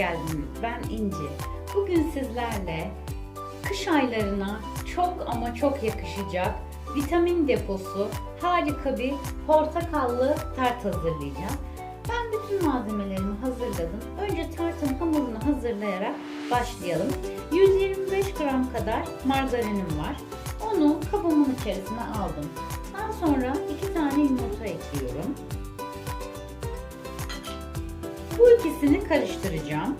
geldiniz. Ben İnci. Bugün sizlerle kış aylarına çok ama çok yakışacak vitamin deposu harika bir portakallı tart hazırlayacağım. Ben bütün malzemelerimi hazırladım. Önce tartın hamurunu hazırlayarak başlayalım. 125 gram kadar margarinim var. Onu kabımın içerisine aldım. Daha sonra 2 tane yumurta ekliyorum. Bu ikisini karıştıracağım.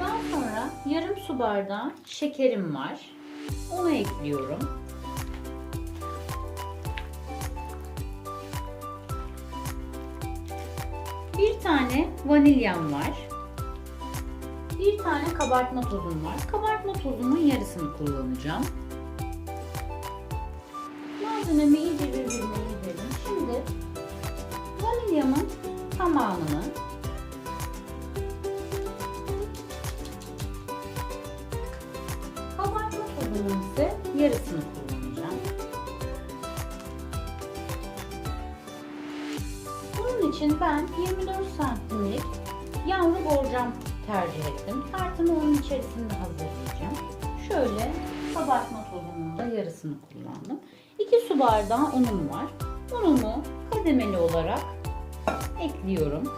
Daha sonra yarım su bardağı şekerim var. Onu ekliyorum. Bir tane vanilyam var. Bir tane kabartma tozum var. Kabartma tozumun yarısını kullanacağım. Malzememi iyice birbirine yedirdim. Şimdi vanilyamın tamamını kabartma tozumun ise yarısını kullanacağım. Bunun için ben 24 santimlik yavru borcam tercih ettim. Tartımı onun içerisinde hazırlayacağım. Şöyle kabartma tozumunun da yarısını kullandım. 2 su bardağı unum var. Unumu kademeli olarak ekliyorum.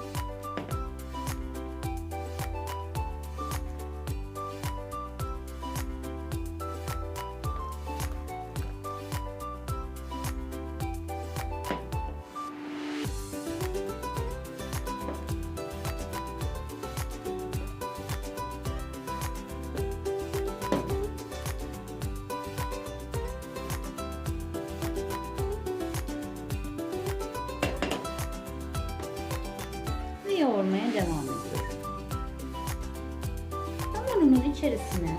İçerisine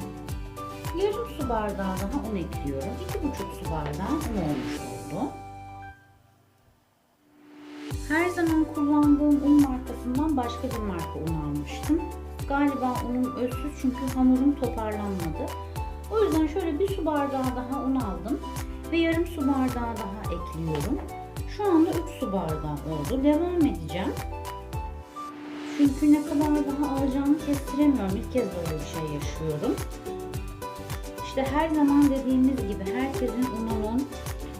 yarım su bardağı daha un ekliyorum. 2,5 su bardağı un olmuş oldu. Her zaman kullandığım un markasından başka bir marka un almıştım. Galiba unum özsüz çünkü hamurum toparlanmadı. O yüzden şöyle bir su bardağı daha un aldım ve yarım su bardağı daha ekliyorum. Şu anda 3 su bardağı oldu. Devam edeceğim. Çünkü ne kadar daha alacağımı kestiremiyorum. İlk kez böyle bir şey yaşıyorum. İşte her zaman dediğimiz gibi herkesin ununun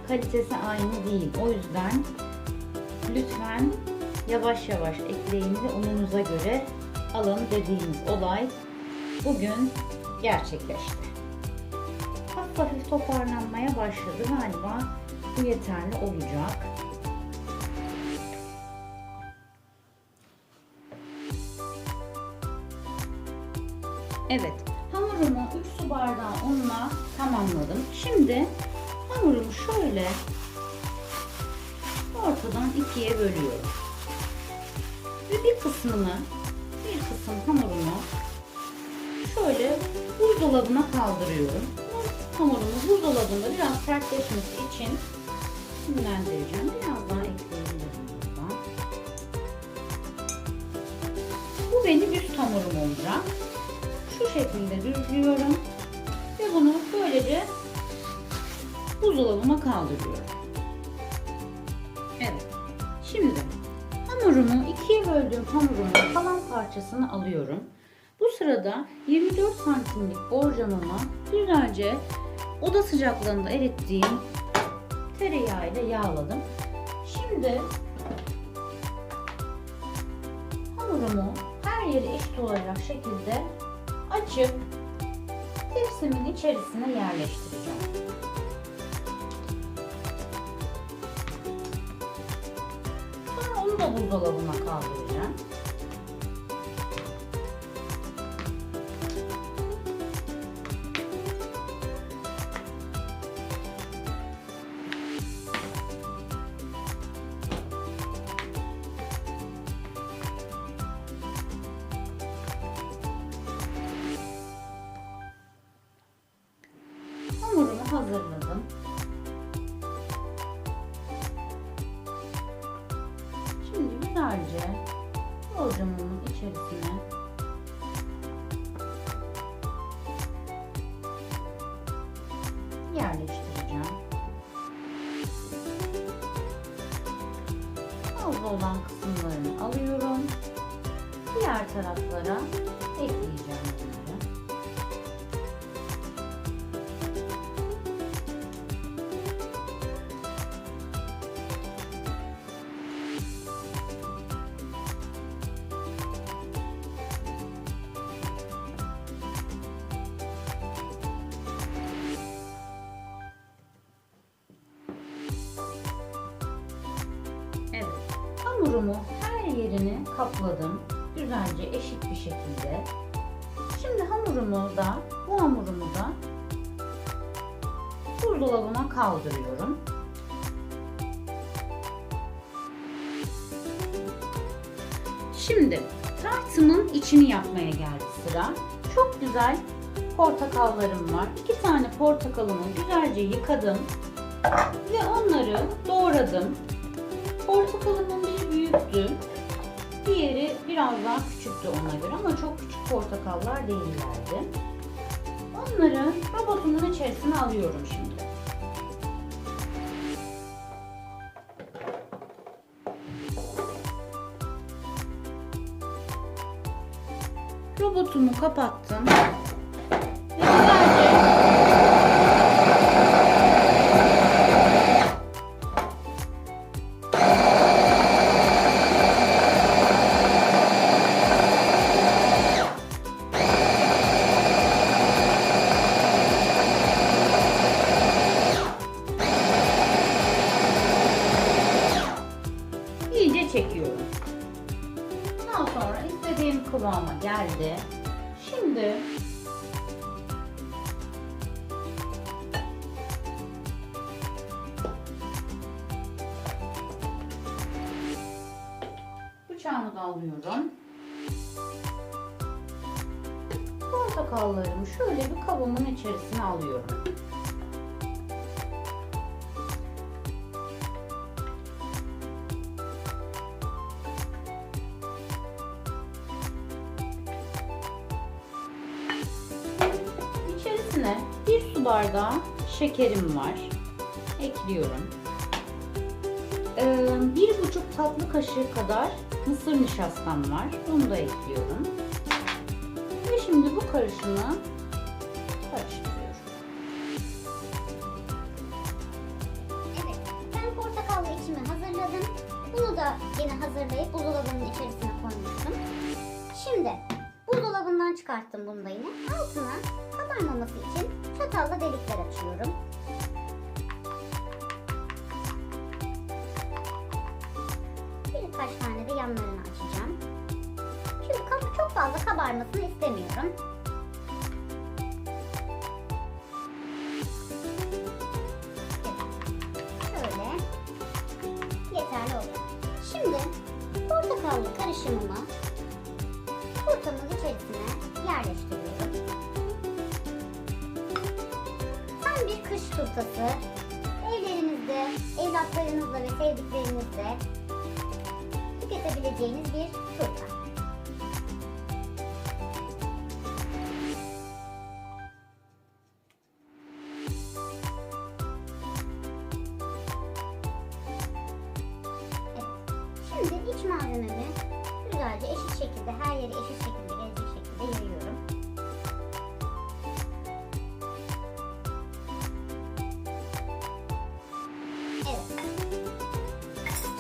kalitesi aynı değil. O yüzden lütfen yavaş yavaş ekleyin ve ununuza göre alın dediğimiz olay bugün gerçekleşti. Hafif hafif toparlanmaya başladı. Galiba bu yeterli olacak. Evet, hamurumu 3 su bardağı unla tamamladım. Şimdi hamurumu şöyle ortadan ikiye bölüyorum. Ve bir kısmını, bir kısım hamurumu şöyle buzdolabına kaldırıyorum. Hamurumu buzdolabında biraz sertleşmesi için dinlendireceğim. Biraz daha ekleyebilirim buradan. Bu benim üst hamurum olacak şu şekilde düzlüyorum ve bunu böylece buzdolabıma kaldırıyorum. Evet. Şimdi hamurumu ikiye böldüğüm hamurumun kalan parçasını alıyorum. Bu sırada 24 santimlik borcamıma güzelce oda sıcaklığında erittiğim tereyağı ile yağladım. Şimdi hamurumu her yeri eşit olacak şekilde açıp tepsimin içerisine yerleştireceğim. Sonra onu da buzdolabına kaldıracağım. Güzelce borcamın içerisine Hamurumu her yerini kapladım. Güzelce eşit bir şekilde. Şimdi hamurumu da, bu hamurumu da buzdolabına kaldırıyorum. Şimdi tartımın içini yapmaya geldi sıra. Çok güzel portakallarım var. İki tane portakalımı güzelce yıkadım ve onları doğradım. Portakalımın büyüktü. Diğeri biraz daha küçüktü ona göre ama çok küçük portakallar değillerdi. Onları robotumun içerisine alıyorum şimdi. Robotumu kapattım. Bıçağımı da alıyorum. Portakallarımı şöyle bir kabımın içerisine alıyorum. İçerisine bir su bardağı şekerim var. Ekliyorum. Ee, bir buçuk tatlı kaşığı kadar mısır nişastam var. Onu da ekliyorum. Ve şimdi bu karışımı karıştırıyorum. Evet, ben portakallı içimi hazırladım. Bunu da yine hazırlayıp buzdolabının içerisine koymuştum. Şimdi buzdolabından çıkarttım bunu da yine. Altına kabarmaması için çatalla delikler açıyorum. Birkaç tane de yanlarını açacağım. Çünkü kab- çok fazla kabarmasını istemiyorum. Şöyle yeterli oluyor. Şimdi portakallı karışımımı turtamın içerisine yerleştiriyorum. Tam bir kış turtası. Evlerinizde, evlatlarınızla ve sevdiklerinizle tüketebileceğiniz bir turta. Şimdi iç malzememi güzelce eşit şekilde her yere eşit şekilde gelecek şekilde yayıyorum. Evet.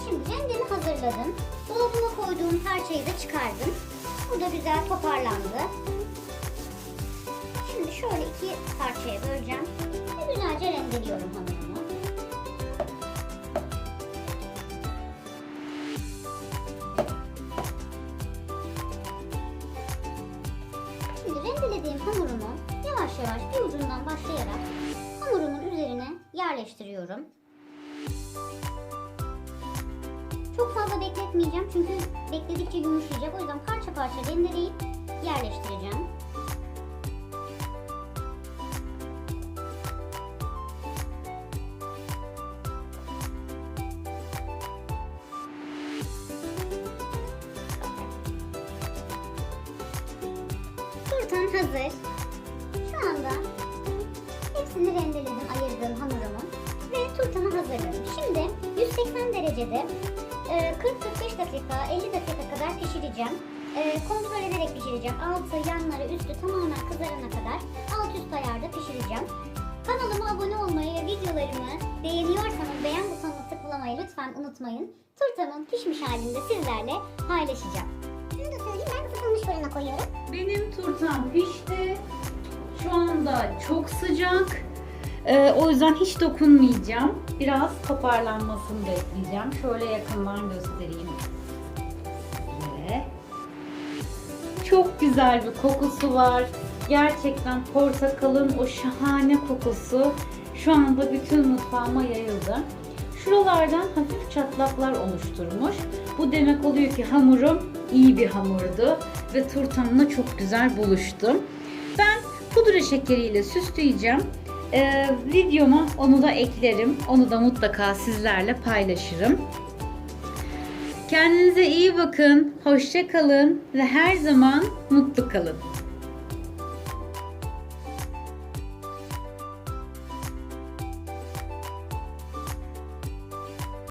Şimdi rendemi hazırladım. Parçayı da çıkardım. Bu da güzel toparlandı. Şimdi şöyle iki parçaya böleceğim ve güzelce rendeliyorum hamurumu. Şimdi rendelediğim hamurumu yavaş yavaş bir ucundan başlayarak hamurumun üzerine yerleştiriyorum. Çok fazla bekletmeyeceğim çünkü bekledikçe yumuşayacak. O yüzden parça parça rendeleyip yerleştireceğim. Turtam hazır. Şu anda hepsini rendeledim, ayırdığım hamurumu ve turtamı hazırladım. Şimdi 180 derecede e, 40-45 dakika, 50 dakika kadar pişireceğim. E, kontrol ederek pişireceğim. Altı, yanları, üstü tamamen kızarana kadar alt üst ayarda pişireceğim. Kanalıma abone olmayı ve videolarımı beğeniyorsanız beğen butonuna tıklamayı lütfen unutmayın. Turtamın pişmiş halinde sizlerle paylaşacağım. Şunu da söyleyeyim ben ısıtılmış fırına koyuyorum. Benim turtam pişti. Şu anda çok sıcak. Ee, o yüzden hiç dokunmayacağım. Biraz toparlanmasını bekleyeceğim. Şöyle yakından göstereyim. Şöyle. Çok güzel bir kokusu var. Gerçekten portakalın o şahane kokusu şu anda bütün mutfağıma yayıldı. Şuralardan hafif çatlaklar oluşturmuş. Bu demek oluyor ki hamurum iyi bir hamurdu ve turtamla çok güzel buluştum. Ben pudra şekeriyle süsleyeceğim. Ee, videoma onu da eklerim. Onu da mutlaka sizlerle paylaşırım. Kendinize iyi bakın, hoşça kalın ve her zaman mutlu kalın.